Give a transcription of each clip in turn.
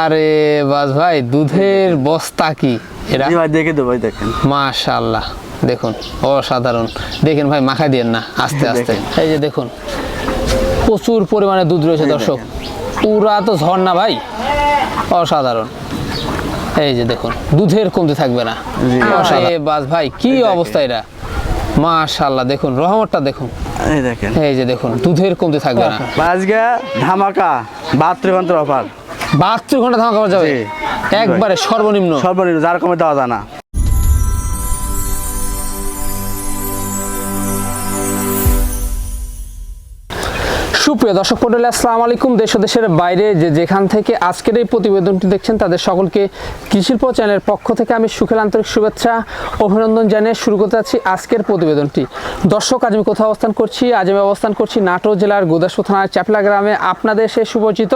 আরে বাস ভাই দুধের বস্তা কি? এটা ভাই দেখে দেবো ভাই দেখেন। মাশাল্লাহ দেখুন অসাধারণ। দেখেন ভাই মাখা দিয়েন না আস্তে আস্তে। এই যে দেখুন প্রচুর পরিমাণে দুধ রয়েছে দর্শক। পুরা তো ঝর্ণা ভাই। অসাধারণ। এই যে দেখুন দুধের কমতে থাকবে না। বাস ভাই কি অবস্থা এটা মাশাল্লাহ দেখুন রহমতটা দেখুন। এই দেখেন। এই যে দেখুন দুধের কমতে থাকবে না। আজকে ধামাকা বাহাত্তর ঘণ্টার অফার। বাহাত্তর ঘণ্টা ধামা করা যাবে। একবারে সর্বনিম্ন। সর্বনিম্ন যার কমে দেওয়া যায় না। সুপ্রিয় দর্শক মন্ডলী, আসসালামু আলাইকুম। দেশ দেশের বাইরে যে যেখান থেকে আজকের এই প্রতিবেদনটি দেখছেন, তাদের সকলকে কৃষিল্প চ্যানেলের পক্ষ থেকে আমি সুখের আন্তরিক শুভেচ্ছা, অভিনন্দন জানিয়ে শুরু করতে যাচ্ছি আজকের প্রতিবেদনটি। দর্শক, আজ আমি কোথাও অবস্থান করছি? আজ আমি অবস্থান করছি নাটোর জেলার গোদাসপুর থানার চাপলা গ্রামে। আপনাদের সে সুপরিচিত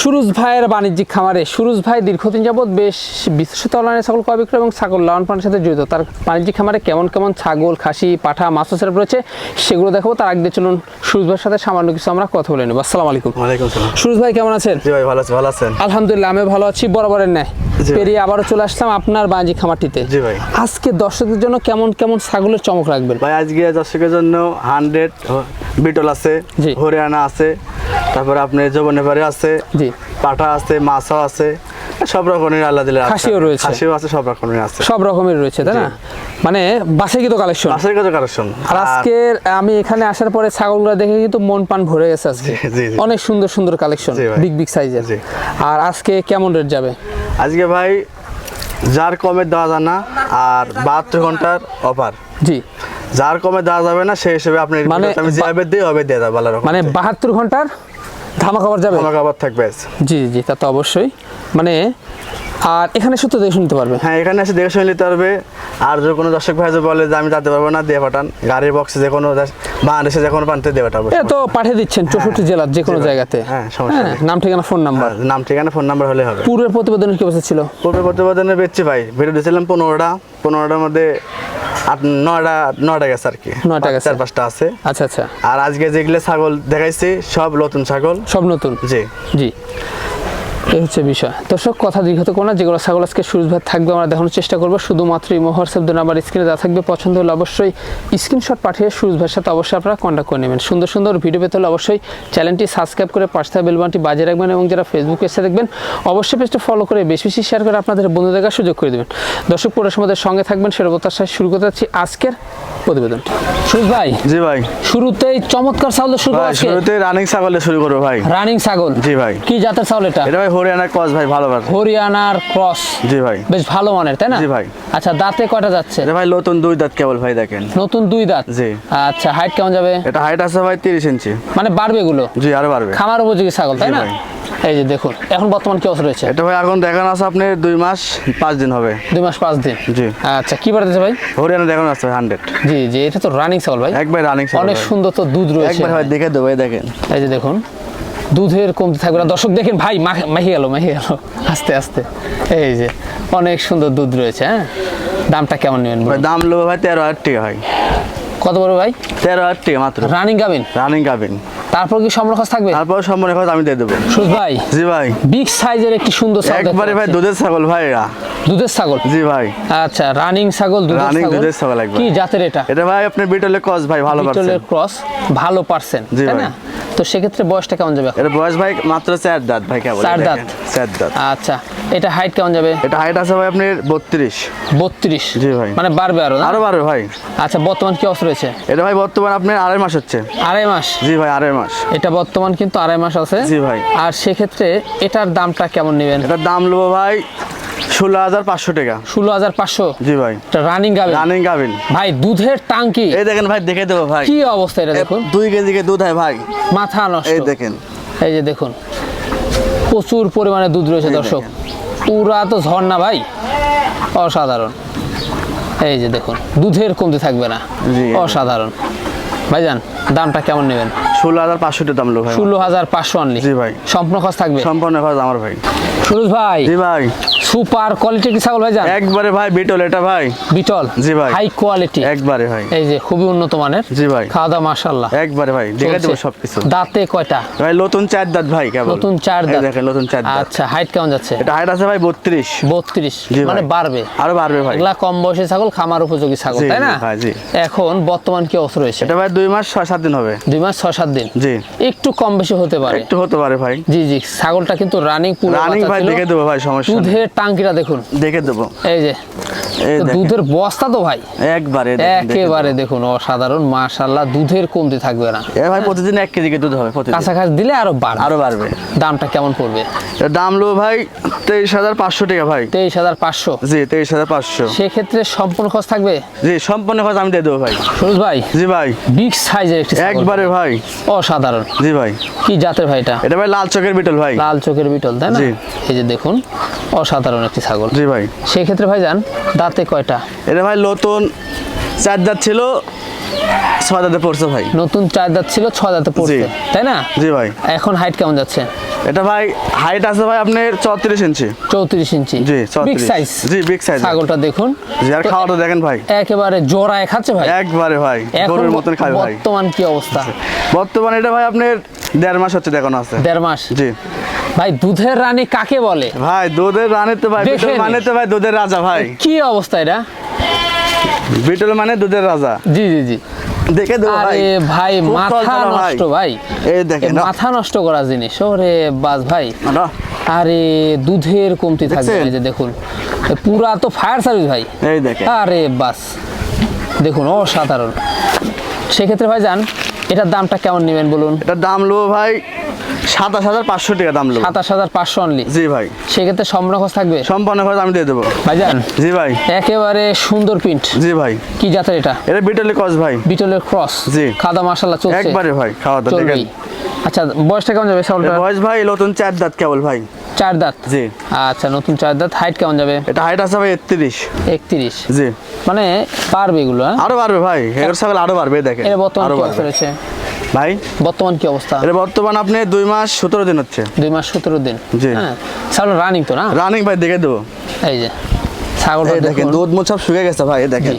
সুরুজ ভাইয়ের বাণিজ্যিক খামারে। সুরুজ ভাই দীর্ঘদিন যাবৎ বেশ বিশেষত অনলাইনে ছাগল ক্রয় বিক্রয় এবং ছাগল লালন পালনের সাথে জড়িত। তার বাণিজ্যিক খামারে কেমন কেমন ছাগল, খাসি, পাঠা, মাছ রয়েছে, সেগুলো দেখাবো। তার আগে চলুন সুরুজ ভাইয়ের সাথে সামান্য কিছু আমরা কথা বলে নেব। আসসালামু আলাইকুম। ওয়ালাইকুম সুরুজ ভাই কেমন আছেন? জি ভাই ভালো আছে ভালো আছেন? আলহামদুলিল্লাহ আমি ভালো আছি বরাবরের ন্যায়। পেরিয়ে আবারও চলে আসলাম আপনার বাণিজ্যিক খামারটিতে। জি ভাই। আজকে দর্শকদের জন্য কেমন কেমন ছাগলের চমক রাখবেন? ভাই আজকে দর্শকের জন্য হান্ড্রেড বিটল আছে। হরিয়ানা আছে তারপরে আপনি যৌবনেপারে আছে জি। পাঠা আছে মাছও আছে সব রকমের আল্লাহ দিলে। খাসিও রয়েছে। খাসিও আছে সব রকমের আছে। সব রকমের রয়েছে তাই না? মানে বাসে কিন্তু কালেকশন মাছের কত কালেকশন আর আজকে আমি এখানে আসার পরে ছাগলগুলো দেখে কিন্তু মন পান ভরে গেছে আজকে। অনেক সুন্দর সুন্দর কালেকশন বিগ বিগ সাইজের আর আজকে কেমন রেট যাবে? আজকে ভাই যার কমে দেওয়া যায় না আর বাহাত্তর ঘণ্টার অফার জি। যার কমে দেওয়া যাবে না সেই হিসেবে আপনি মানে আমি যেভাবে দিই হবে দিয়ে দেবো ভালো মানে বাহাত্তর ঘণ্টার ধামা খাবার যাবে? আমার আবার থাকবে জি জি তা তো অবশ্যই। মানে আর এখানে সত্য দেখে শুনতে পারবে? হ্যাঁ এখানে এসে দেখে শুনে নিতে পারবে। আর যদি কোনো দর্শক ভাই বলে যে আমি যেতে পারব না দিয়ে পাঠান। গাড়ির বক্সে যে কোনো দেশ- বাংলাদেশে যে কোনো প্রান্তে দিয়ে পাঠাবো। এ তো পাঠিয়ে দিচ্ছেন চৌষট্টি জেলার যে কোনো জায়গাতে। হ্যাঁ, সমস্যা হ্যাঁ, নাম ঠিকানা ফোন নাম্বার নাম ঠিকানা ফোন নাম্বার হলে হবে। পূর্বের প্রতিবেদনের কি অবস্থা ছিল? পূর্বে প্রতিবেদনে বেচছি ভাই। ভিডিও দিয়েছিলাম পনেরোটা। পনেরোটার মধ্যে আট নয়টা নয়টা গেছে আর কি। নয়টা গেছে। চার পাঁচটা আছে। আচ্ছা আচ্ছা। আর আজকে যেগুলো ছাগল দেখাইছি সব নতুন ছাগল। সব নতুন? জি। জি। এই হচ্ছে বিষয়। দর্শক, কথা দীর্ঘত কোনো যেগুলো ছাগল আজকে সুরজ ভাই থাকবে, আমরা দেখানোর চেষ্টা করব। শুধুমাত্র এই হোয়াটসঅ্যাপ দুই নাম্বার স্ক্রিনে দেওয়া থাকবে, পছন্দ হলে অবশ্যই স্ক্রিনশট পাঠিয়ে সুরজ ভাইয়ের সাথে অবশ্যই আপনারা কন্ট্যাক্ট করে নেবেন। সুন্দর সুন্দর ভিডিও পেতে হলে অবশ্যই চ্যানেলটি সাবস্ক্রাইব করে পাশে বেলবানটি বাজিয়ে রাখবেন এবং যারা ফেসবুকে এসে দেখবেন, অবশ্যই পেজটা ফলো করে বেশি বেশি শেয়ার করে আপনাদের বন্ধু দেখার সুযোগ করে দেবেন। দর্শক, পুরো সময় সঙ্গে থাকবেন সেটা প্রত্যাশায় শুরু করতে যাচ্ছি আজকের প্রতিবেদন। সুরজ ভাই জি ভাই। শুরুতেই চমৎকার ছাগল শুরু ভাই শুরুতে রানিং ছাগলে শুরু করব ভাই। রানিং ছাগল? জি ভাই। কি জাতের ছাগল এটা? এটা ভাই হরিয়ানা কস ভাই ভালো ভালো। হরিয়ানার ক্রস জি ভাই। বেশ ভালো মানের তাই না? জি ভাই। আচ্ছা দাঁতে কয়টা যাচ্ছে? এটা ভাই নতুন দুই দাঁত কেবল ভাই দেখেন। নতুন দুই দাঁত? জি। আচ্ছা হাইট কেমন যাবে? এটা হাইট আছে ভাই তিরিশ ইঞ্চি মানে বাড়বে গুলো জি আরও বাড়বে। খামার উপযোগী ছাগল তাই না? ভাই। এই যে দেখুন এখন বর্তমান কি অবস্থা রয়েছে? এটা ভাই এখন দেখানো আছে আপনি দুই মাস পাঁচ দিন হবে। দুই মাস পাঁচ দিন? জি। আচ্ছা কি বাড়তেছে ভাই? হরিয়ানা দেখানো আছে হান্ড্রেড জি জি এটা তো রানিং ছাগল ভাই। একবার রানিং অনেক সুন্দর তো দুধ রয়েছে। একবার ভাই দেখে দেবো এই দেখেন। এই যে দেখুন দুধের কমতে থাকবে না। দর্শক দেখেন ভাই মাখে- গেল মাখে গেল। আস্তে আস্তে। এই যে অনেক সুন্দর দুধ রয়েছে হ্যাঁ? দামটা কেমন নেবেন ভাই দাম লোক ভাই তেরো হাজার টাকা হয়। কত বড় ভাই? তেরো হাজার টাকা মাত্র। রানিং গাবেন? রানিং গাবিন। তারপর কি সম্রখাস থাকবে? তারপর সম্পূর্ণ খরচ আমি দিয়ে দেবো। সুজ ভাই। জি ভাই। বিগ সাইজের একটি সুন্দর ছাগল একবারে ভাই দুধের ছাগল ভাই এরা দুধের ছাগল? জি ভাই। আচ্ছা রানিং ছাগল দুধের ছাগল? দুধের ছাগল একবার। কি জাতের এটা? এটা ভাই আপনি বিটলে কস ভাই ভালো পারছেন। বিটলের ক্রস ভালো পারছেন তাই না? তো সেক্ষেত্রে বয়সটা কেমন যাবে? এটা বয়স ভাই মাত্র চার দাঁত ভাই কেবল চার দাঁত? দেখেন, চার দাঁত। আচ্ছা এটা হাইট কেমন যাবে? এটা হাইট আছে ভাই আপনার বত্রিশ। বত্রিশ? জি ভাই। মানে বাড়বে আরও? আরও বাড়বে ভাই। আচ্ছা বর্তমান কি অবস্থা রয়েছে? এটা ভাই বর্তমান আপনার আড়াই মাস হচ্ছে। আড়াই মাস? জি ভাই আড়াই মাস। এটা বর্তমান কিন্তু আড়াই মাস আছে। জি ভাই। আর সেক্ষেত্রে এটার দামটা কেমন নেবেন? এটার দাম নেব ভাই ষোলো হাজার পাঁচশো টাকা। ষোলো হাজার পাঁচশো? জি ভাই। রানিং রানিং গাবিন ভাই দুধের টাঙ্কি এই দেখেন ভাই দেখে দেবো ভাই। কি অবস্থা এটা দেখুন। দুই দুধ হয় ভাই। মাথা নষ্ট। এই দেখেন। এই যে দেখুন। প্রচুর পরিমাণে দুধ রয়েছে দর্শক। পুরা তো ঝর্ণা ভাই। অসাধারণ। এই যে দেখুন দুধের কমতে থাকবে না। অসাধারণ অসাধারণ। ভাইজান দামটা কেমন নেবেন? ষোলো হাজার পাঁচশো দাম লো ভাই। ষোলো হাজার পাঁচশো আনলি। জি ভাই। সম্পূর্ণ খরচ থাকবে? সম্পূর্ণ খরচ আমার ভাই। সুরজ ভাই। জি ভাই। সুপার কোয়ালিটি কি ছাগল ভাই জান একবারে ভাই বিটল এটা ভাই। বিটল? জি ভাই। High quality. একবারে ভাই। এই যে খুবই উন্নত মানের। জি ভাই। খাওয়া দাওয়া মাশাল্লাহ একবারে ভাই দেখে দেবো। সবকিছু। দাঁতে কয়টা? ভাই নতুন চার দাঁত ভাই কেবল। নতুন চার দাঁত। দেখেন নতুন চার দাঁত। আচ্ছা হাইট কেমন যাচ্ছে? এটা হাইট আছে ভাই বত্রিশ। বত্রিশ জি ভাই। মানে বাড়বে। আরও বাড়বে ভাই। এগুলা কম বয়সে ছাগল খামার উপযোগী ছাগল তাই না? জি। এখন বর্তমান কি অবস্থা রয়েছে? এটা ভাই দুই মাস ছয় সাত দিন হবে। দুই মাস ছয় সাত দিন। জি। একটু কম বেশি হতে পারে। একটু হতে পারে ভাই। জি জি ছাগলটা কিন্তু রানিং পুরো রানিং ভাই। দেখে দেবো ভাই সমস্যা দুধের টাঙ্কিটা দেখুন দেখে দেবো এই যে। দুধের বস্তা তো ভাই। একবারে একেবারে দেখুন অসাধারণ মাশাল্লাহ দুধের কমতি থাকবে না। এ ভাই প্রতিদিন এক কেজি দুধ হবে প্রতিদিন। কাছাকাছি দিলে আরও বাড়বে। আরও বাড়বে। দামটা কেমন পড়বে? দাম লো ভাই তেইশ হাজার পাঁচশো টাকা ভাই। তেইশ হাজার পাঁচশো? জি তেইশ হাজার পাঁচশো। সেক্ষেত্রে সম্পূর্ণ খরচ থাকবে? জি সম্পূর্ণ খরচ আমি দিয়ে দেবো ভাই। সুরজ ভাই জি ভাই। বিগ সাইজের একটি একবারে ভাই। অসাধারণ। জি ভাই। কি জাতের ভাই এটা? এটা ভাই লাল চকের বিটল ভাই। লাল চোখের বিটল তাই না? জি। এই যে দেখুন অসাধারণ একটি ছাগল। জি ভাই। সেক্ষেত্রে ভাই যান দাঁতে কয়টা? এটা ভাই নতুন চার দাঁত ছিল ছয় দাঁতে পড়ছে ভাই। নতুন চার দাঁত ছিল ছ দাঁতে পড়ছে তাই না? জি ভাই। এখন হাইট কেমন যাচ্ছে? এটা ভাই হাইট আছে ভাই আপনার চৌত্রিশ ইঞ্চি। চৌত্রিশ ইঞ্চি। জি বিগ সাইজ জি বিগ সাইজ ছাগলটা দেখুন। জি আর খাওয়াটা দেখেন ভাই। একেবারে জোড়ায় খাচ্ছে ভাই। একবারে ভাই গরুর মতন খায় ভাই। বর্তমান কি অবস্থা? বর্তমানে এটা ভাই আপনার দেড় মাস হচ্ছে দেখানো আছে। দেড় মাস? জি। ভাই দুধের রানী কাকে বলে? ভাই দুধের রানে তো ভাই বিটল মানে তো ভাই দুধের রাজা ভাই। কি অবস্থা এটা? বিটল মানে দুধের রাজা। জি জি জি। দেখে দেবো ভাই। আরে ভাই মাথা। নষ্ট ভাই। এই দেখেন মাথা নষ্ট করা জিনিস। ওরে বাস ভাই। আরে দুধের কমতি থাকবে এই যে দেখুন। পুরা তো ফায়ার সার্ভিস ভাই। এই দেখেন। আরে বাস। দেখুন অসাধারণ। সেক্ষেত্রে ভাই যান এটার দামটা কেমন নেবেন বলুন? এটার দাম লো ভাই সাতাশ হাজার পাঁচশো টাকা দাম সাতাশ হাজার পাঁচশো অনলি জি ভাই। সেক্ষেত্রে সম্পূর্ণ খরচ থাকবে? সম্পন্ন খরচ আমি দিয়ে দেবো। ভাইজান জি ভাই। একেবারে সুন্দর প্রিন্ট জি ভাই। কি জাতের এটা? এটা বিটলি কস ভাই। বিটলের ক্রস জি। খাদা মাসাল্লাহ চলছে। একবারে ভাই খাওয়া দাওয়া দেখেন। আচ্ছা বয়সটা কেমন যাবে ছাগলটা বয়স ভাই নতুন চার দাঁত কেবল ভাই। চার দাঁত? জি। আচ্ছা নতুন চার দাঁত। হাইট কেমন যাবে? এটা হাইট আছে ভাই একত্রিশ। একত্রিশ। জি। মানে পারবে এগুলো হ্যাঁ? আরও বাড়বে ভাই। এর ছাগল আরও বাড়বে দেখেন। এটা বর্তমান আরও কি অবস্থা বাড়বে রয়েছে? ভাই? বর্তমান কি অবস্থা? এটা বর্তমান আপনি দুই মাস সতেরো দিন হচ্ছে। দুই মাস সতেরো দিন। জি। হ্যাঁ ছাগল রানিং তো না? রানিং ভাই দেখে দেবো। এই যে ছাগল দেখেন দুধ মুখ সব শুকিয়ে গেছে ভাই এই দেখেন।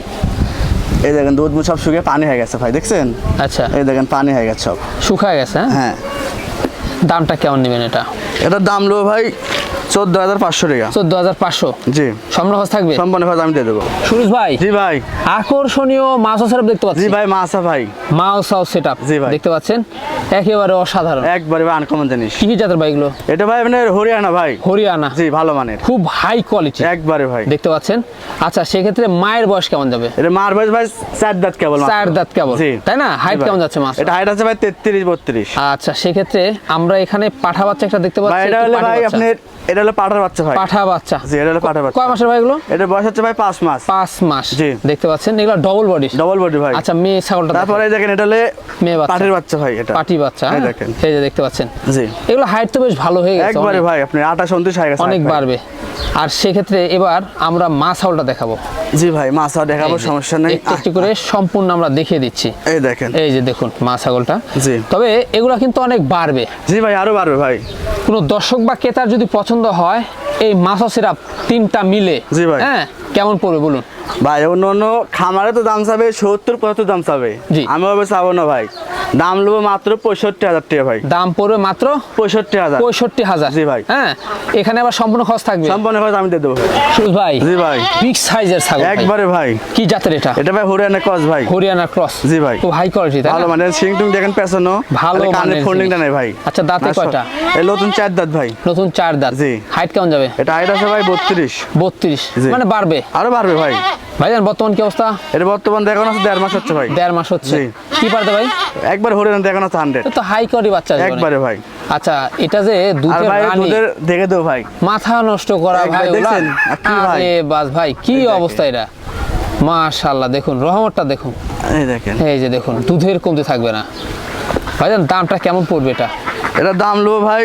এই দেখেন দুধ মুখ সব শুকিয়ে পানি হয়ে গেছে ভাই দেখছেন? আচ্ছা। এই দেখেন পানি হয়ে গেছে সব। শুকায় গেছে হ্যাঁ? হ্যাঁ। দামটা কেমন নেবেন এটা? এটার দাম লো ভাই চোদ্দ হাজার পাঁচশো টাকা। চোদ্দ হাজার পাঁচশো। জি। সম্পূর্ণ খরচ থাকবে? সম্পন্ন খরচ আমি দিয়ে দেবো। সুরজ ভাই জি ভাই। আকর্ষণীয় মাছ সেটআপ দেখতে জি ভাই ভাই। হাউস সেটআপ জি ভাই। দেখতে পাচ্ছেন? একেবারে অসাধারণ। একবারে ভাই আনকমন জিনিস। কি জাতের বাইকগুলো এটা ভাই আপনার হরিয়ানা ভাই। হরিয়ানা। জি ভালো মানের। খুব হাই কোয়ালিটি একবারে ভাই। দেখতে পাচ্ছেন? আচ্ছা সেক্ষেত্রে মায়ের বয়স কেমন যাবে? এটা মার বয়স ভাই চার দাঁত কেবল। চার দাঁত কেবল। তাই না? হাইট কেমন যাচ্ছে মাছ? এটা হাইট আছে ভাই তেত্রিশ বত্রিশ। আচ্ছা সেক্ষেত্রে আমরা এখানে পাঠা বাচ্চা একটা দেখতে ভাই পাচ্ছি এটা হলে ভাই আপনার এটা হলো পাঠার বাচ্চা ভাই। পাঠা বাচ্চা। জি এটা হলো পাঠার বাচ্চা। কয় মাসের ভাই এগুলো? এটা বয়স হচ্ছে ভাই পাঁচ মাস। পাঁচ মাস। জি। দেখতে পাচ্ছেন এগুলো ডবল বডি ডবল বডি ভাই। আচ্ছা মেয়ে ছাগলটা তারপরে দেখেন এটা হলে মেয়ে বাচ্চা। পাটির বাচ্চা ভাই এটা। পাটি বাচ্চা এই হ্যাঁ? দেখেন। এই যে দেখতে পাচ্ছেন। জি। এগুলো হাইট তো বেশ ভালো হয়ে গেছে একবারে ভাই আপনি আঠাশ উনত্রিশ হয়ে গেছে অনেক বাড়বে। আর সেক্ষেত্রে এবার আমরা মা ছাগলটা দেখাবো। জি ভাই মাছ আর দেখাবো সমস্যা নেই। একটু একটু করে সম্পূর্ণ আমরা দেখিয়ে দিচ্ছি। এই দেখেন। এই যে দেখুন মা ছাগলটা। জি। তবে এগুলো কিন্তু অনেক বাড়বে। জি ভাই আরও বাড়বে ভাই। কোনো দর্শক বা ক্রেতার যদি পছন্দ হয় এই মাছ সিরাপ তিনটা মিলে জি ভাই। হ্যাঁ কেমন পড়বে বলুন ভাই অন্য অন্য খামারে তো দাম চাবে সত্তর পঁচাত্তর দাম চাবে। জি। আমি ভাবে চাবো না ভাই। দাম নেব মাত্র পঁয়ষট্টি হাজার টাকা ভাই। দাম পড়বে মাত্র পঁয়ষট্টি হাজার। পঁয়ষট্টি হাজার। জি ভাই। হ্যাঁ এখানে আবার সম্পূর্ণ খরচ থাকবে। সম্পন্ন খরচ আমি দিয়ে দেবো ভাই। জি ভাই। বিগ সাইজের ছাগল একবারে ভাই। কি জাতের এটা? এটা ভাই হরিয়ানা ক্রস ভাই। হরিয়ানা ক্রস। জি ভাই। খুব হাই কোয়ালিটি তাই ভালো মানে সিং টুং দেখেন পেছনো। ভালো কানে ফোল্ডিংটা। নেই ভাই। আচ্ছা, দাঁতে কয়টা? এই নতুন চার দাঁত ভাই। নতুন চার দাঁত। জি। হাইট কেমন যাবে? এটা হাইট আছে ভাই বত্রিশ। বত্রিশ। জি। মানে বাড়বে? আরও বাড়বে ভাই। ভাইজান বর্তমান কি অবস্থা? এটা বর্তমান দেখানো আছে দেড় মাস হচ্ছে ভাই। দেড় মাস হচ্ছে। কি পারতে ভাই? একবার হরিয়ানা দেখানো আছে হান্ড্রেড তো হাই কোয়ালিটি বাচ্চা একবারে ভাই। আচ্ছা এটা যে দুধের রানী। দেখে দেবো ভাই। মাথা নষ্ট করা ভাই দেখছেন? আরে বাস ভাই কি অবস্থা এটা? মাশাআল্লাহ দেখুন রহমতটা দেখুন। এই দেখেন। এই যে দেখুন দুধের কমতে থাকবে না। ভাইজান দামটা কেমন পড়বে এটা? এটার দাম লো ভাই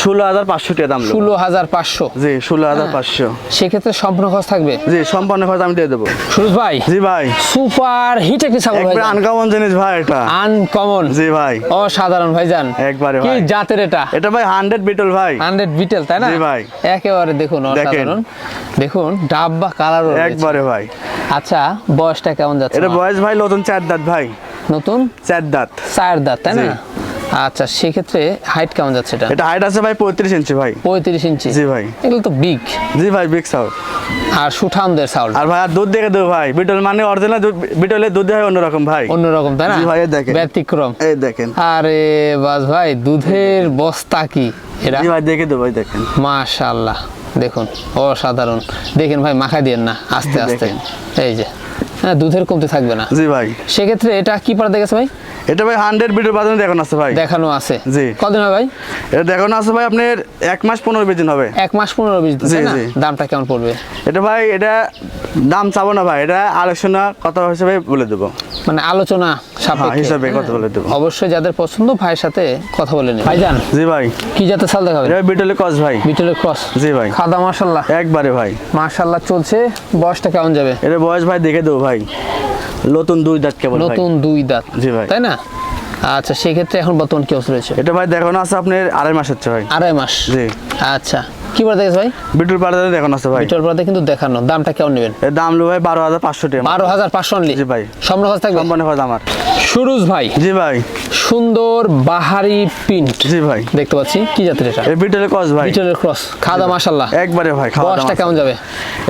ষোলো হাজার পাঁচশো টাকা দাম ষোলো হাজার পাঁচশো। জি ষোলো হাজার পাঁচশো। সেক্ষেত্রে সম্পূর্ণ খরচ থাকবে? জি সম্পন্ন খরচ আমি দিয়ে দেবো। সুরজ ভাই জি ভাই। সুপার হিট একটি ছাগল একবার আনকমন জিনিস ভাই এটা। আনকমন জি ভাই। অসাধারণ ভাইজান। একবারে কি জাতের এটা? এটা ভাই হান্ড্রেড বিটল ভাই। হান্ড্রেড বিটেল তাই না? জি ভাই। একেবারে দেখুন দেখেন। অসাধারণ। দেখুন ডাব্বা কালার একবারে ভাই। আচ্ছা বয়সটা কেমন যাচ্ছে? এটা বয়স ভাই নতুন চার দাঁত ভাই। নতুন? চার দাঁত। চার দাঁত তাই না। আচ্ছা সেক্ষেত্রে হাইট কেমন যাচ্ছে এটা? এটা হাইট আছে ভাই পঁয়ত্রিশ ইঞ্চি ভাই। পঁয়ত্রিশ ইঞ্চি? জি ভাই। এগুলো তো বিগ জি ভাই বিগ সাউথ আর সুঠামদের সাউন্ড আর ভাই আর দুধ দেখে দেবো ভাই। বিটল মানে অরিজিনাল বিটলের দুধ হয় অন্যরকম ভাই। অন্যরকম তাই না? জি ভাই, দেখেন। ব্যতিক্রম। এই দেখেন। আরে বাস ভাই দুধের বস্তা কি? এটা জি ভাই দেখে দেবো ভাই দেখেন। মাশাআল্লাহ। দেখুন অসাধারণ। দেখেন ভাই মাখাই দিয়েন না আস্তে আস্তে। এই যে হ্যাঁ দুধের কমতে থাকবে না। জি ভাই। সেক্ষেত্রে এটা কি পাড়া দেখেছে ভাই? এটা ভাই হান্ড্রেড বিটল বাজানো দেখানো আছে ভাই। দেখানো আছে। জি। কদিন হয় ভাই? এটা দেখানো আছে ভাই আপনার এক মাস পনেরো বিশ দিন হবে। এক মাস পনেরো বিশ দিন, জি, জি। দামটা কেমন পড়বে? এটা ভাই এটা দাম চাবো না ভাই এটা আলোচনা কথা হিসেবে বলে দেবো। মানে আলোচনা হ্যাঁ হিসাবে হ্যাঁ। কথা বলে দেবো। অবশ্যই যাদের পছন্দ ভাইয়ের সাথে কথা বলে নিন ভাইজান জি ভাই। কি জাতের চাল দেখাবে এটা বিটলের কস ভাই। বিটলের ক্রস। জি ভাই। খাদা মাশাল্লাহ একবারে ভাই। মাশাল্লাহ চলছে। বয়সটা কেমন যাবে? এটা বয়স ভাই দেখে দেবো ভাই। নতুন দুই দাঁত কেবল নতুন দুই দাঁত। জি ভাই। তাই না? আচ্ছা সেক্ষেত্রে এখন বর্তমান কি অবস্থা রয়েছে? এটা ভাই দেখো না আছে আপনার আড়াই মাস হচ্ছে ভাই। আড়াই মাস? জি। আচ্ছা। কি বলে দেখেছে ভাই? বিটুল পাড়াতে দেখানো আছে ভাই। বিটল পড়াতে কিন্তু দেখানো। দামটা কেমন নেবেন? এর দাম লো ভাই বারো হাজার পাঁচশো টাকা। বারো হাজার পাঁচশো অনলি জি ভাই। সম্পূর্ণ খরচ থাকবে? সম্পন্ন খরচ আমার। সুরুজ ভাই। জি ভাই। সুন্দর বাহারি প্রিন্ট জি ভাই। দেখতে পাচ্ছি। কি জাতের এটা? এটা বিটলের কস ভাই। বিটলের ক্রস খাদা মাশাল্লাহ একবারে ভাই খাওয়া বয়সটা কেমন যাবে?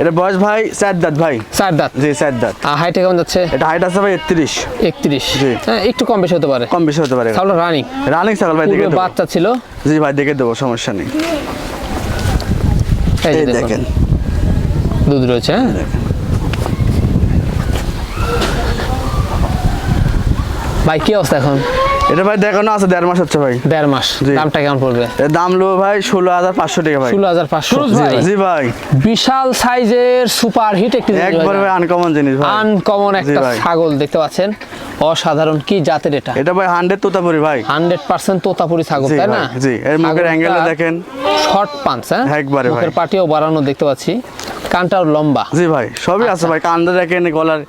এটা বয়স ভাই চার দাঁত ভাই। চার দাঁত? জি চার দাঁত। আর হাইটে কেমন যাচ্ছে? এটা হাইট আছে ভাই একত্রিশ। একত্রিশ। জি। হ্যাঁ একটু কম বেশি হতে পারে। কম বেশি হতে পারে। তাহলে রানিং রানিং ছাগল ভাই দেখে দেবো। বাচ্চা ছিল। জি ভাই দেখে দেবো সমস্যা নেই। এই দেখেন। দুধ রয়েছে হ্যাঁ? ভাই কি অবস্থা এখন? এটা ভাই দেখানো আছে দেড় মাস হচ্ছে ভাই। দেড় মাস। দামটা কেমন পড়বে? এর দাম লো ভাই ষোলো হাজার পাঁচশো টাকা ভাই। ষোলো হাজার পাঁচশো। জি ভাই। বিশাল সাইজের সুপার হিট একটি একবারে ভাই। আনকমন জিনিস ভাই। আনকমন একটা ছাগল দেখতে পাচ্ছেন। অসাধারণ কি জাতের এটা? এটা ভাই হান্ড্রেড তোতাপুরি ভাই। হান্ড্রেড পার্সেন্ট তোতাপুরি ছাগল তাই না? জি। এর মুখের টা দেখেন। শর্ট পাঞ্চ হ্যাঁ? একবারে ভাই। পাটিও বাড়ানো দেখতে পাচ্ছি। কানটাও লম্বা। জি ভাই সবই আছে ভাই। কান্দা দেখেন গলার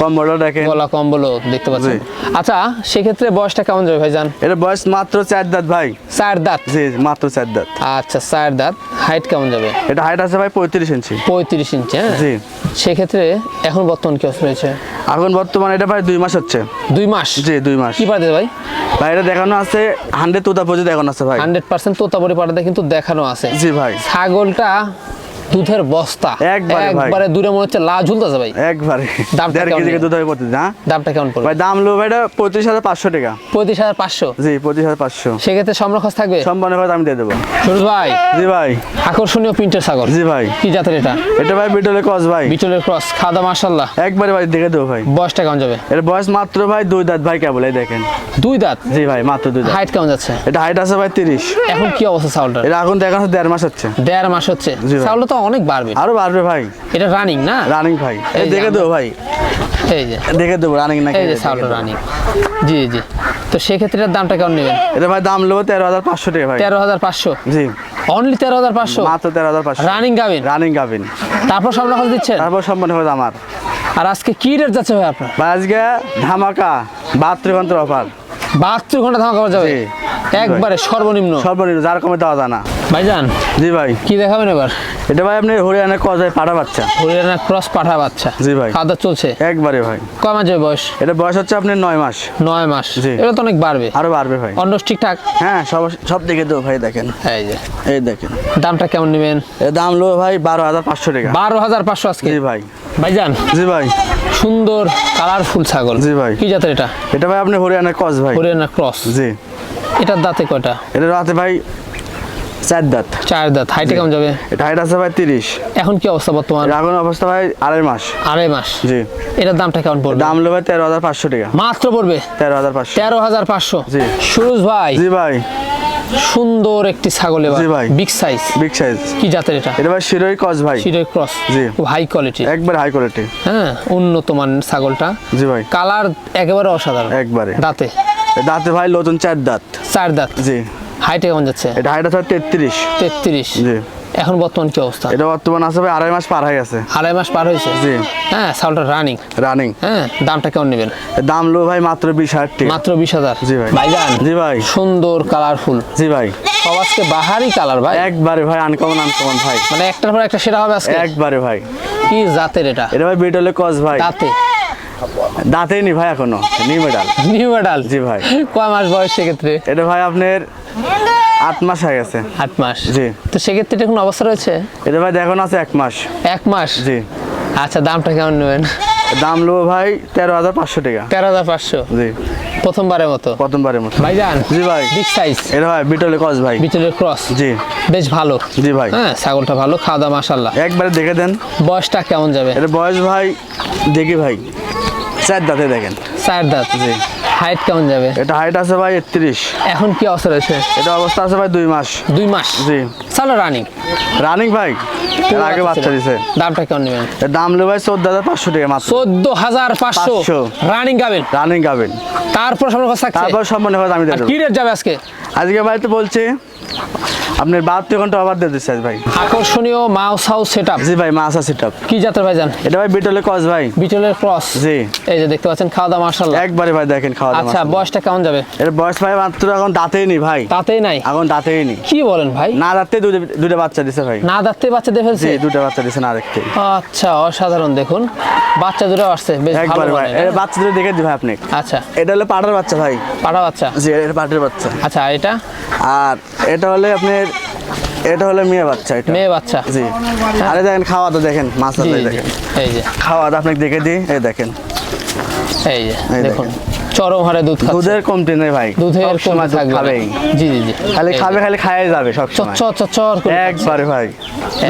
কম্বলও দেখেন। গলা কম্বলও দেখতে পাচ্ছেন। আচ্ছা সেক্ষেত্রে বয়সটা কেমন যাবে ভাইজান? এটা বয়স মাত্র চার দাঁত ভাই। চার দাঁত? জি মাত্র চার দাঁত। আচ্ছা চার দাঁত। হাইট কেমন যাবে? এটা হাইট আছে ভাই পঁয়ত্রিশ ইঞ্চি। পঁয়ত্রিশ ইঞ্চি হ্যাঁ? জি। সেক্ষেত্রে এখন বর্তমান কি রয়েছে? এখন বর্তমানে এটা ভাই দুই মাস হচ্ছে। দুই মাস? জি দুই মাস। কি পাঠাতে ভাই? ভাই এটা দেখানো আছে হান্ড্রেড তোতাপুরি দেখানো আছে ভাই। হান্ড্রেড পার্সেন্ট তোতাবরি পাঠাতে কিন্তু দেখানো আছে। জি ভাই। ছাগলটা দুধের বস্তা। একবারে দূরে মনে হচ্ছে লা ঝুলতেছে ভাই। একবারে। দামটা কেমন দুধ হবে প্রতিদিন হ্যাঁ? দামটা কেমন পড়বে? ভাই দাম লো ভাই এটা পঁয়ত্রিশ হাজার পাঁচশো টাকা। পঁয়ত্রিশ হাজার পাঁচশো? জি পঁচিশ হাজার পাঁচশো। সেক্ষেত্রে সম্রক্ষস থাকবে? সম্পন্ন খরচ আমি দিয়ে দেবো। সুরজ ভাই জি ভাই। আকর্ষণীয় প্রিন্টের ছাগল। জি ভাই। কি জাতের এটা? এটা ভাই বিটলের কস ভাই। বিটলের ক্রস খাদা মার্শাল্লাহ একবারে ভাই দেখে দেবো ভাই। বয়সটা কেমন যাবে? এর বয়স মাত্র ভাই দুই দাঁত ভাই কেবল এই দেখেন। দুই দাঁত? জি ভাই মাত্র দুই দাঁত। হাইট কেমন যাচ্ছে? এটা হাইট আছে ভাই তিরিশ। এখন কি অবস্থা চাউলটার এটা এখন দেখা যাচ্ছে দেড় মাস হচ্ছে। দেড় মাস হচ্ছে। চাউলটা তো অনেক বাড়বে। আরও বাড়বে ভাই। এটা রানিং না? রানিং ভাই। দেখে দেবো ভাই। এই যে। দেখে দেবো রানিং নাকি এই যে দেখে রানিং জি জি। তো সেক্ষেত্রে দামটা কেমন নেবেন? এটা ভাই দাম নেব তেরো হাজার পাঁচশো টাকা ভাই। তেরো হাজার পাঁচশো? জি। অনলি তেরো হাজার পাঁচশো? মাত্র তেরো হাজার পাঁচশো। রানিং গাবেন রানিং তারপর সব রকম দিচ্ছেন? তারপর হবে আমার। আর আজকে কি রেট যাচ্ছে ভাই আপনার? আজকে ধামাকা বাহাত্তর ঘণ্টার অফার বাহাত্তর ঘণ্টা ধামা করা যাবে? জি। একবারে সর্বনিম্ন। সর্বনিম্ন যার কমে দেওয়া যায় না। ভাইজান? জি ভাই। কি দেখাবেন এবার? এটা ভাই আপনি হরিয়ানা কজায় পাঠা বাচ্চা। হরিয়ানা ক্রস পাঠা বাচ্চা। জি ভাই। খাওয়া চলছে? একবারে ভাই। কয় মাস বয়স? এটা বয়স হচ্ছে আপনার নয় মাস। নয় মাস। জি। এটা তো অনেক বাড়বে। আরও বাড়বে ভাই। অন্য ঠিকঠাক হ্যাঁ সব সব দিকে দেবো ভাই দেখেন। এই যে। এই দেখেন। দামটা কেমন নেবেন? এর দাম লো ভাই বারো হাজার পাঁচশো টাকা। বারো হাজার পাঁচশো আজকে? জি ভাই। ভাইজান? জি ভাই। সুন্দর কালারফুল ছাগল। জি ভাই। কি জাতের এটা? এটা ভাই আপনি হরিয়ানা কস ভাই। হরিয়ানা ক্রস। জি। এটার দাঁতে কয়টা? এটা রাতে ভাই চার দাঁত। চার দাঁত। হাইটে কেমন যাবে? এটা হাইট আছে ভাই তিরিশ। এখন কি অবস্থা বর্তমান? এখন অবস্থা ভাই আড়াই মাস। আড়াই মাস। জি। এটার দামটা কেমন পড়বে? দাম লো তেরো হাজার পাঁচশো টাকা। মাত্র পড়বে? তেরো হাজার পাঁচশো। তেরো হাজার পাঁচশো। জি। সুরজ ভাই। জি ভাই। সুন্দর একটি ছাগল জি ভাই। বিগ সাইজ বিগ সাইজ কি জাতের এটা? এটা ভাই শিরোই কস ভাই। শিরের ক্রস জি। খুব হাই কোয়ালিটি একবার হাই কোয়ালিটি হ্যাঁ উন্নত মানের ছাগলটা। জি ভাই। কালার একেবারে অসাধারণ। একবারে। দাঁতে। দাঁতে ভাই নতুন চার দাঁত। চার দাঁত। জি। হাইটে কেমন যাচ্ছে? এটা হাইট আছে তেত্রিশ। তেত্রিশ। জি। এখন বর্তমান কি অবস্থা? এটা বর্তমান আছে ভাই আড়াই মাস পার হয়ে গেছে। আড়াই মাস পার হয়েছে? জি। হ্যাঁ সাউলটা রানিং রানিং হ্যাঁ দামটা কেমন নেবেন? দাম লো ভাই মাত্র বিশ হাজার টাকা। মাত্র বিশ হাজার? জি ভাই। ভাইজান জি ভাই। সুন্দর কালারফুল জি ভাই। সব আজকে বাহারি কালার ভাই। একবারে ভাই আনকমন আনকমন ভাই। মানে একটার পর একটা সেরা হবে আজকে? একবারে ভাই। কি জাতের এটা? এটা ভাই বিটলে কস ভাই। দাঁতে? দাঁতেই নি ভাই এখনও। নিউ মেডাল নিউ মেডাল জি ভাই। কয় মাস বয়স সেক্ষেত্রে? এটা ভাই আপনার আট মাস হয়ে গেছে। আট মাস? জি। তো সেক্ষেত্রে এটা কোনো অবস্থা রয়েছে? এটা ভাই দেখানো আছে এক মাস। এক মাস? জি। আচ্ছা দামটা কেমন নেবেন? দাম লো ভাই তেরো হাজার পাঁচশো টাকা। তেরো হাজার পাঁচশো? জি। প্রথমবারের মতো? প্রথমবারের মতো। ভাইজান? জি ভাই। বিগ সাইজ এটা ভাই বিটলে কস ভাই। বিচলের ক্রস জি। বেশ ভালো। জি ভাই। হ্যাঁ ছাগলটা ভালো খাওয়া দাওয়া মাসাল্লাহ একবারে দেখে দেন। বয়সটা কেমন যাবে? এটা বয়স ভাই দেখি ভাই। চার দাঁতে দেখেন। চার দাঁত? জি। হাইট কেমন যাবে? এটা হাইট আছে ভাই একত্রিশ। এখন কি অবস্থা রয়েছে? এটা অবস্থা আছে ভাই দুই মাস। দুই মাস? জি। চলো রানিং রানিং ভাই? এর আগে বাচ্চা দিছে। দামটা কেমন নেবেন? এর দাম লো ভাই চোদ্দ হাজার পাঁচশো টাকা মাত্র। চোদ্দ হাজার পাঁচশো। রানিং গাবেন? রানিং গাবেন। তারপর সামনে কথা তারপর সম্পূর্ণ কথা আমি দেব। কি রেট যাবে আজকে? আজকে ভাই তো বলছে আপনার বাহাত্তর ঘণ্টা আবার দিয়ে দিচ্ছে ভাই। আকর্ষণীয় মাউস হাউস সেট জি ভাই মাছ আছে সেট কি জাতের ভাইজান এটা ভাই বিটলে কস ভাই। বিটলের ক্রস জি। এই যে দেখতে পাচ্ছেন খাওয়া দাওয়া একবারে ভাই দেখেন খাওয়া দাওয়া আচ্ছা বয়সটা কেমন যাবে? এর বয়স ভাই মাত্র এখন দাঁতেই নি ভাই। তাতেই নাই? এখন দাঁতেই নি কি বলেন ভাই? না দাঁতে দুটো দুটো বাচ্চা দিছে ভাই। না দাঁতে বাচ্চা দিয়ে জি দুটো বাচ্চা দিছে না দেখতে। আচ্ছা অসাধারণ দেখুন। বাচ্চা দুটো আসছে বেশ ভালো ভাই। এর বাচ্চা দুটো দেখে দি ভাই আপনি। আচ্ছা। এটা হলো পাটার বাচ্চা ভাই। পাটা বাচ্চা? জি এর পাটের বাচ্চা। আচ্ছা এটা? আর এটা হলে আপনার এটা হলে মেয়ে বাচ্চা এটা। মেয়ে বাচ্চা। জি। আরে দেখেন খাওয়া তো দেখেন মাছ দেখেন। এই যে। খাওয়া আপনাকে দেখে দিই এই দেখেন। এই যে দেখুন। চরম হারে দুধ খাচ্ছে। দুধের কমতি নেই ভাই। দুধের সময় দুধ খাবেই। জি জি জি। খালি খাবে খালি খাইয়ে যাবে সব সময়। চর চর চর করে একবারে ভাই।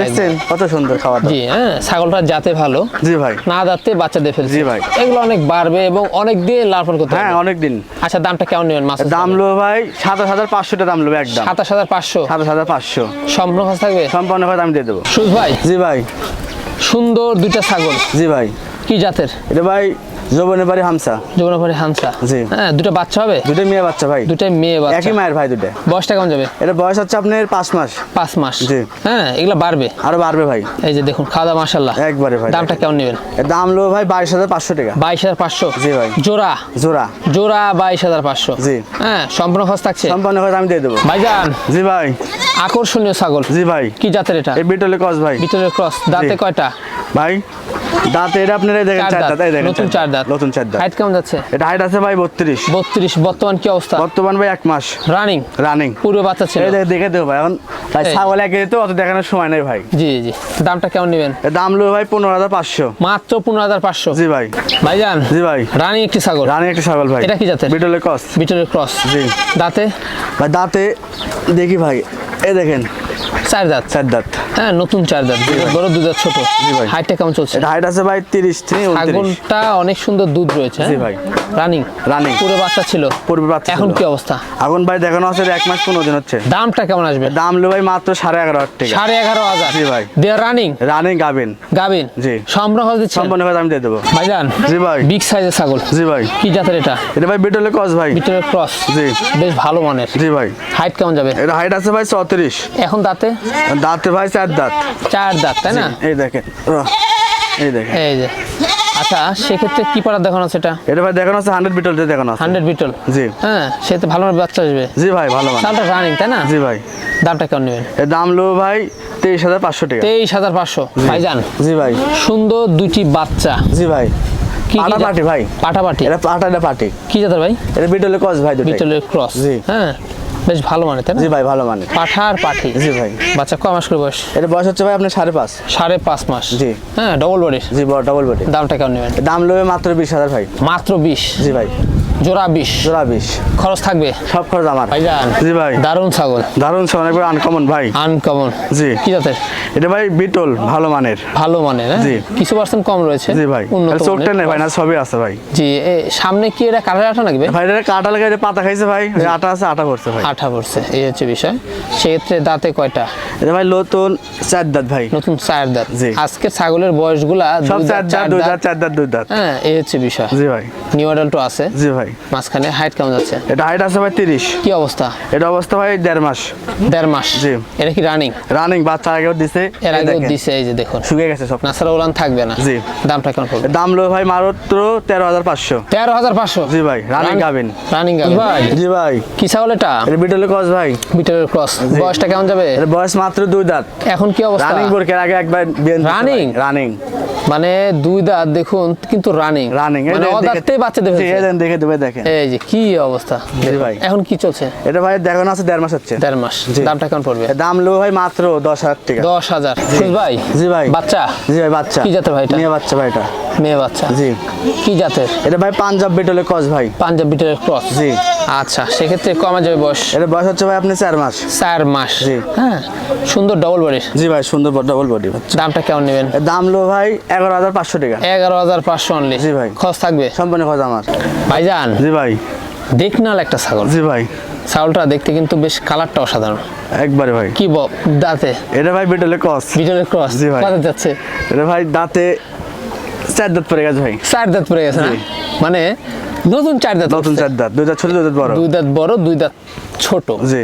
দেখছেন কত সুন্দর খাওয়া জি হ্যাঁ ছাগলটার জাতে ভালো জি ভাই। না দাঁতে বাচ্চা দিয়ে ফেলছে। জি ভাই। এগুলো অনেক বাড়বে এবং অনেক দিয়ে লালন করতে হ্যাঁ অনেক দিন আচ্ছা দামটা কেমন নেবেন মাছ দাম লো ভাই সাতাশ হাজার পাঁচশোটা দাম লো একদম। সাতাশ হাজার পাঁচশো? সাতাশ হাজার পাঁচশো। সম্পূর্ণ খরচ থাকবে? সম্পন্ন হয় আমি দিয়ে দেবো। সুজ ভাই? জি ভাই। সুন্দর দুইটা ছাগল। জি ভাই। কি জাতের? এটা ভাই যৌবনের বাড়ি হামসা। যমুনাপাড়ি হানসা জি। হ্যাঁ দুটো বাচ্চা হবে? দুটো মেয়ে বাচ্চা ভাই। মেয়ে বাচ্চা। একই মায়ের ভাই দুটো। বয়সটা কেমন যাবে? এটা বয়স হচ্ছে আপনার পাঁচ মাস। পাঁচ মাস। জি। হ্যাঁ এগুলো বাড়বে। আরও বাড়বে ভাই। এই যে দেখুন খাওয়া দাওয়া মাসাল্লাহ একবারে ভাই। দামটা কেমন নেবেন? দাম লো ভাই বাইশ হাজার পাঁচশো টাকা। বাইশ হাজার পাঁচশো? জি ভাই। জোড়া? জোড়া। জোড়া বাইশ হাজার পাঁচশো। জি। হ্যাঁ সম্পূর্ণ খরচ থাকছে? হয় আমি দিয়ে দেবো। ভাইজান। জি ভাই। আকর্ষণীয় ছাগল। জি ভাই। কি জাতের এটা? কস ভাই। ভিতরের ক্রস। দাঁতে কয়টা? ভাই। দাঁত এটা আপনার দেখেন চার দাঁত। এই দেখেন নতুন চার দাঁত। নতুন চার দাঁত। হাইট কেমন যাচ্ছে? এটা হাইট আছে ভাই বত্রিশ। বত্রিশ বর্তমান কি অবস্থা? বর্তমান ভাই এক মাস। রানিং রানিং পূর্বে বাচ্চা ছিল। এই দেখে- দেবো ভাই এখন ভাই ছাগল একে তো অত দেখানোর সময় নেই ভাই। জি জি দামটা কেমন নেবেন? দাম লো ভাই পনেরো হাজার পাঁচশো। মাত্র পনেরো হাজার পাঁচশো? জি ভাই। ভাইজান জি ভাই। রানিং একটি ছাগল। রানী একটা ছাগল ভাই। এটা কি জাতের? বিটলে কস ভিতরের ক্রস জি। দাঁতে? ভাই দাঁতে দেখি ভাই। এ দেখেন চার দাঁত চার দাঁত হ্যাঁ নতুন চার দাঁত বড় দুধ ছোট। হাইটটা কেমন চলছে? হাইট আছে ভাই তিরিশ ছাগলটা অনেক সুন্দর দুধ রয়েছে জি ভাই। রানিং রানিং পুরো বাচ্চা ছিল। পূর্বে বাচ্চা এখন কি অবস্থা? এখন ভাই দেখানো আছে এক মাস পনেরো দিন হচ্ছে। দামটা কেমন আসবে? দাম লো ভাই মাত্র সাড়ে এগারো হাজার টাকা। সাড়ে এগারো হাজার? জি ভাই। দেয়ার রানিং রানিং গাবেন গাবিন জি। সম্পূর্ণ দিচ্ছেন? সম্পন্ন করে আমি দিয়ে দেবো। ভাইজান জি ভাই। বিগ সাইজের ছাগল। জি ভাই। কি জাতের এটা? এটা ভাই বিটলে কস ভাই। ভিতরের ক্রস জি। বেশ ভালো মানের। জি ভাই। হাইট কেমন যাবে? এটা হাইট আছে ভাই চৌত্রিশ এখন দাঁতে? দাঁতে ভাই চার দাঁত। চার দাঁত তাই না? এই দেখেন। এই দেখেন। এই যে। আচ্ছা সেক্ষেত্রে কি পাড়া দেখানো আছে এটা? এটা ভাই দেখানো আছে হান্ড্রেড বিটল দেখানো আছে। হান্ড্রেড বিটল জি। হ্যাঁ সে তো ভালো বাচ্চা আসবে। জি ভাই ভালো চালটা রানিং তাই না? জি ভাই। দামটা কেমন নেবেন? এর দাম লো ভাই তেইশ হাজার পাঁচশো টাকা। তেইশ হাজার পাঁচশো। ভাইজান জি ভাই। সুন্দর দুইটি বাচ্চা। জি ভাই। পাটা জাত? পাটি ভাই। পাটাপাটি এটা পাটা এটা পাটি। কি জাতের ভাই? এটা বিটলে কস ভাই বিটলের ক্রস জি। হ্যাঁ। বেশ ভালো মানে তাই না? জি ভাই ভালো মানে। পাঠার আর পাঠি? জি ভাই। বাচ্চা কয় মাস করে বয়স? এটা বয়স হচ্ছে ভাই আপনার সাড়ে পাঁচ। সাড়ে পাঁচ মাস। জি। হ্যাঁ ডবল বডি জি ডবল বডি দামটা কেমন নেবেন? দাম লোবে মাত্র বিশ হাজার ভাই। মাত্র বিশ? জি ভাই। জোড়া বিশ। জোড়া বিশ। খরচ থাকবে? সব খরচ আমার। ভাইজান জি ভাই। দারুণ ছাগল। দারুণ সে অনেক আনকমন ভাই। আনকমন জি। কি জাতের? এটা ভাই বিটল ভালো মানের। ভালো মানের হ্যাঁ? জি। কিছু পার্সেন্ট কম রয়েছে। জি ভাই। উন্নত চোখটা নেই ভাই না সবই আছে ভাই। জি সামনে কি এটা কাটার আঠা লাগবে ভাই? এটা কাটা লেগে যে পাতা খাইছে ভাই। আটা আছে আটা পড়ছে ভাই। আঠা পড়ছে এই হচ্ছে বিষয়। সেক্ষেত্রে দাঁতে কয়টা? এটা ভাই নতুন চার দাঁত ভাই। নতুন চার দাঁত। জি। আজকে ছাগলের বয়সগুলা দুই চার দাঁত দুই দাঁত। চার দাঁত দুই দাঁত। হ্যাঁ এই হচ্ছে বিষয়। জি ভাই। নিউ অ্যাডাল্টও আছে। জি ভাই। ভাই মাঝখানে হাইট কেমন যাচ্ছে? এটা হাইট আছে ভাই তিরিশ। কি অবস্থা? এটা অবস্থা ভাই দেড় মাস। দেড় মাস? জি। এটা কি রানিং রানিং বাচ্চা আগেও দিছে। এর আগেও দিছে এই যে দেখুন। শুকিয়ে গেছে সব। নাসারা উলান থাকবে না। জি। দামটা কেমন পড়বে? দাম লো ভাই মাত্র তেরো হাজার পাঁচশো। তেরো হাজার পাঁচশো? জি ভাই রানিং গাবিন রানিং গাবিন ভাই। জি ভাই। কি ছাগল এটা? এটা বিটলে কস ভাই। বিটারের ক্রস বয়সটা কেমন যাবে? বয়স মাত্র দুই দাঁত। এখন কি অবস্থা? রানিং বোরকের আগে একবার Running? রানিং মানে দুই দাঁত দেখুন কিন্তু রানিং রানিং মানে অদাতে বাচ্চা দেবে দেখে দেবে দেখেন। এই যে কি অবস্থা? জি ভাই। এখন কি চলছে? এটা ভাই দেখানো আছে দেড় মাস হচ্ছে। দেড় মাস। দামটা কেমন পড়বে? দাম লো ভাই মাত্র দশ হাজার টাকা। দশ হাজার। সুজ ভাই জি ভাই। বাচ্চা? জি ভাই বাচ্চা। কি জাতের ভাই এটা? নিয়ে বাচ্চা ভাই এটা। মেয়ে বাচ্চা। জি। কি জাতের? এটা ভাই পাঞ্জাব বিটলে কস ভাই। পাঞ্জাব বিটারের ক্রস জি। আচ্ছা সেক্ষেত্রে কমা যাবে বয়স? এটা বয়স হচ্ছে ভাই আপনি চার মাস। চার মাস। জি। হ্যাঁ সুন্দর ডবল বডির জি ভাই সুন্দর ডবল বডি দামটা কেমন নেবেন? দাম লো ভাই এগারো হাজার পাঁচশো টাকা। এগারো হাজার পাঁচশো অনলি। জি ভাই। খরচ থাকবে? সম্পূর্ণ খোঁজ আমার। ভাইজান? জি ভাই। দেখনাল একটা ছাগল। জি ভাই। ছাগলটা দেখতে কিন্তু বেশ কালারটা অসাধারণ। একবারে ভাই। কি দাঁতে? এটা ভাই বিটলে কস বিটলের ক্রস জি ভাই। কত যাচ্ছে? এটা ভাই দাঁতে চার দাঁত পড়ে গেছে ভাই। চার দাঁত পড়ে গেছে মানে নতুন চার দাঁত নতুন চার দাঁত দুই দাঁত ছোট দুই দাঁত বড়। দুই দাঁত বড় দুই দাঁত ছোট। জি।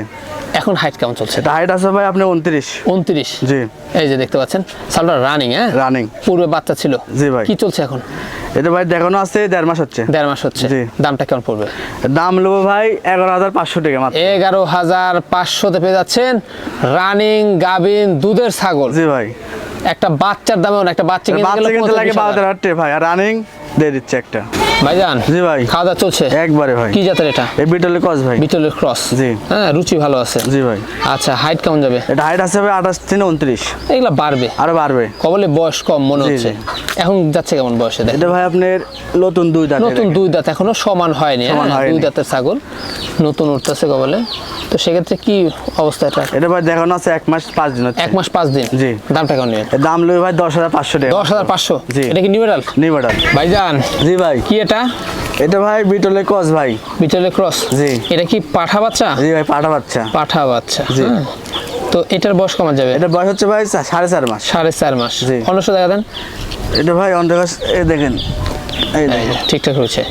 এখন হাইট কেমন চলছে? হাইট আছে ভাই আপনি উনত্রিশ। উনত্রিশ? জি। এই যে দেখতে পাচ্ছেন সালটা রানিং হ্যাঁ? রানিং পূর্বে বাচ্চা ছিল। জি ভাই। কি চলছে এখন? এটা ভাই দেখানো আছে দেড় মাস হচ্ছে। দেড় মাস হচ্ছে। দামটা কেমন পড়বে? দাম নেব ভাই এগারো হাজার পাঁচশো টাকা মাত্র। এগারো হাজার পাঁচশোতে পেয়ে যাচ্ছেন রানিং গাবিন দুধের ছাগল। জি ভাই। একটা বাচ্চার দামে একটা বাচ্চা কিনতে গেলে কিনতে লাগে 12000 টাকা ভাই। আর রানিং দিয়ে দিচ্ছে একটা। ভাইজান জি ভাই। খাওয়া দাওয়া চলছে? একবারে ভাই। কি জাতের এটা? এই বিটলে কস ভাই। বিটলের ক্রস জি। হ্যাঁ রুচি ভালো আছে। জি ভাই। আচ্ছা হাইট কেমন যাবে? এটা হাইট আছে ভাই আঠাশ থেকে উনত্রিশ। এগুলা বাড়বে। আরও বাড়বে। কবলে বয়স কম মনে হচ্ছে। এখন যাচ্ছে কেমন বয়সে এটা ভাই আপনার নতুন দুই দাঁত নতুন দুই দাঁত এখনও সমান হয়নি। হ্যাঁ? দুই দাঁতের ছাগল। নতুন উঠতেছে কবলে। তো সেক্ষেত্রে কি অবস্থা এটা? এটা ভাই দেখানো আছে এক মাস পাঁচ দিন এক মাস পাঁচ দিন? জি। দামটা কেমন দাম লই ভাই দশ হাজার পাঁচশো টাকা। দশ হাজার পাঁচশো? জি। এটা কি নিউরাল নি ম্যাডাম ভাইজান জি ভাই। কি এটা? এটা ভাই বিটলে ক্রস ভাই। বিটলে ক্রস জি। এটা কি পাঠা বাচ্চা? জি ভাই পাঠা বাচ্চা। পাঠা বাচ্চা জি। হ্যাঁ। তো এটার বয়স কমা যাবে? এটা বয়স হচ্ছে ভাই সাড়ে চার মাস। সাড়ে চার মাস। জি। অন্যশো দেখা দেন। এটা ভাই অন্ধ এ দেখেন। এই দেখেন। ঠিকঠাক রয়েছে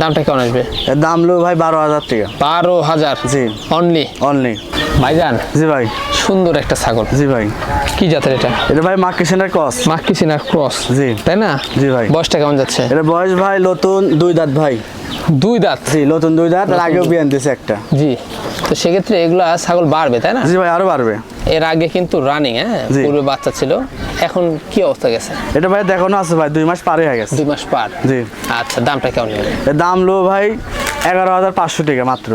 দামটা কেমন আসবে? দাম লো ভাই বারো হাজার টাকা। বারো হাজার? জি। অনলি অনলি ভাইজান জি ভাই। সুন্দর একটা ছাগল। জি ভাই। কি জাতের এটা? এটা ভাই মার্কেশনের কস মাক্কি সিনার ক্রস জি। তাই না? জি ভাই। বয়সটা কেমন যাচ্ছে? এটা বয়স ভাই নতুন দুই দাঁত ভাই। দুই দাঁত? জি নতুন দুই দাঁত আর আগেও বিয়ান দিছে একটা। জি। তো সেক্ষেত্রে এগুলা ছাগল বাড়বে তাই না? জি ভাই আরও বাড়বে। এর আগে কিন্তু রানিং হ্যাঁ? জি। পূর্বে বাচ্চা ছিল। এখন কি অবস্থা গেছে? এটা ভাই দেখানো আছে ভাই দুই মাস পারে হয়ে গেছে। দুই মাস পার? জি। আচ্ছা দামটা কেমন এর দাম লো ভাই এগারো হাজার পাঁচশো টাকা মাত্র।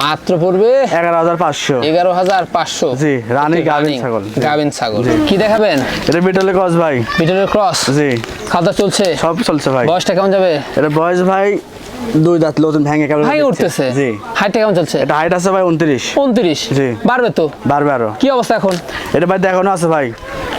মাত্র পড়বে? এগারো হাজার পাঁচশো। এগারো হাজার পাঁচশো। জি, রানী গাভীন ছাগল। গাভিন ছাগল। কি দেখাবেন? এটা বিটলে কস ভাই। ভিতরের ক্রস জি। খাওয়া চলছে? সব চলছে ভাই। বয়সটা কেমন যাবে? এটা বয়স ভাই দুই দাঁত নতুন ভেঙে কেমন হাই উঠতেছে? জি। হাইটটা কেমন চলছে? এটা হাইট আছে ভাই উনত্রিশ। উনত্রিশ? জি। বাড়বে তো? বাড়বে আরও। কি অবস্থা এখন? এটা ভাই দেখানো আছে ভাই।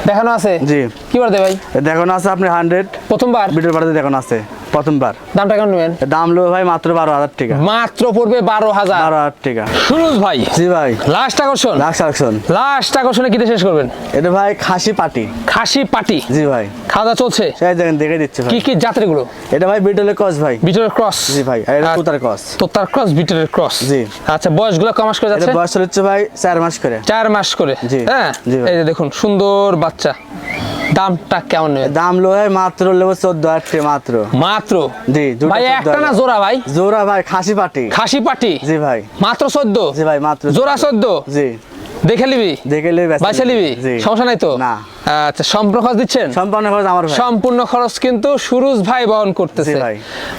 দেখানো আছে? জি। কি বাড়তে ভাই? দেখানো আছে আপনি হান্ড্রেড প্রথমবার? বিটের বাড়িতে দেখানো আছে। প্রথমবার। দামটা কেমন নেবেন? দাম লো ভাই মাত্র বারো হাজার টাকা। মাত্র পড়বে বারো হাজার। বারো হাজার টাকা। সুরজ ভাই জি ভাই। লাস্ট আকর্ষণ? লাক্স আকশন লাস্ট আকর্ষণে কিতে শেষ করবেন? এটা ভাই খাসি পাটি। খাসি পাটি? জি ভাই। খাওয়া চলছে? সেই দেখেন দেখে দিচ্ছে কি কি জাতেরগুলো এটা ভাই বিটলে কস ভাই। বিটরের ক্রস? জি ভাই এটা কুতার কস তো তার ক্রস বিটরের ক্রস? জি। আচ্ছা বয়সগুলো কমাস করে যাচ্ছে? বয়স হচ্ছে ভাই চার মাস করে। চার মাস করে। জি, হ্যাঁ। এই যে দেখুন সুন্দর বাচ্চা। দামটা কেমন? নেবে দাম লো মাত্র লেবো চোদ্দ টাকা মাত্র। মাত্র? জি ভাই একটা না। জোড়া ভাই? জোড়া ভাই খাসি পাটি। খাসি পাটি? জি ভাই। মাত্র চোদ্দ? জি ভাই মাত্র জোড়া চোদ্দ। জি। দেখে নিবি? দেখে নিবি, বেচে বাসা। নিবি? সমস্যা নাই তো? না। আচ্ছা সম্পূর্ণ খরচ দিচ্ছেন? সম্পূর্ণ খরচ আমার ভাই। সম্পূর্ণ খরচ কিন্তু সুরজ ভাই বহন করতেছে। ভাই।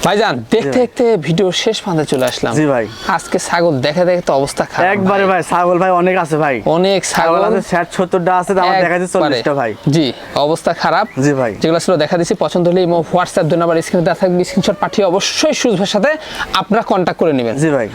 ভাইজান দেখতে দেখতে ভিডিও শেষ প্রান্তে চলে আসলাম। জি ভাই। আজকে ছাগল দেখে দেখে তো অবস্থা খারাপ একবারে ভাই। ছাগল ভাই অনেক আছে ভাই। অনেক ছাগল। আছে ষাট সত্তরটা আছে আমার দেখা যাচ্ছে একবারে। চল্লিশটা ভাই। জি অবস্থা খারাপ। জি ভাই। যেগুলো ছিল দেখা দিচ্ছি পছন্দ হলে হোয়াটসঅ্যাপ দুই নাম্বার স্ক্রিনে দেওয়া থাকবে স্ক্রিনশট পাঠিয়ে অবশ্যই সুরজ ভাইয়ের সাথে আপনারা কন্ট্যাক্ট করে নেবেন। জি ভাই।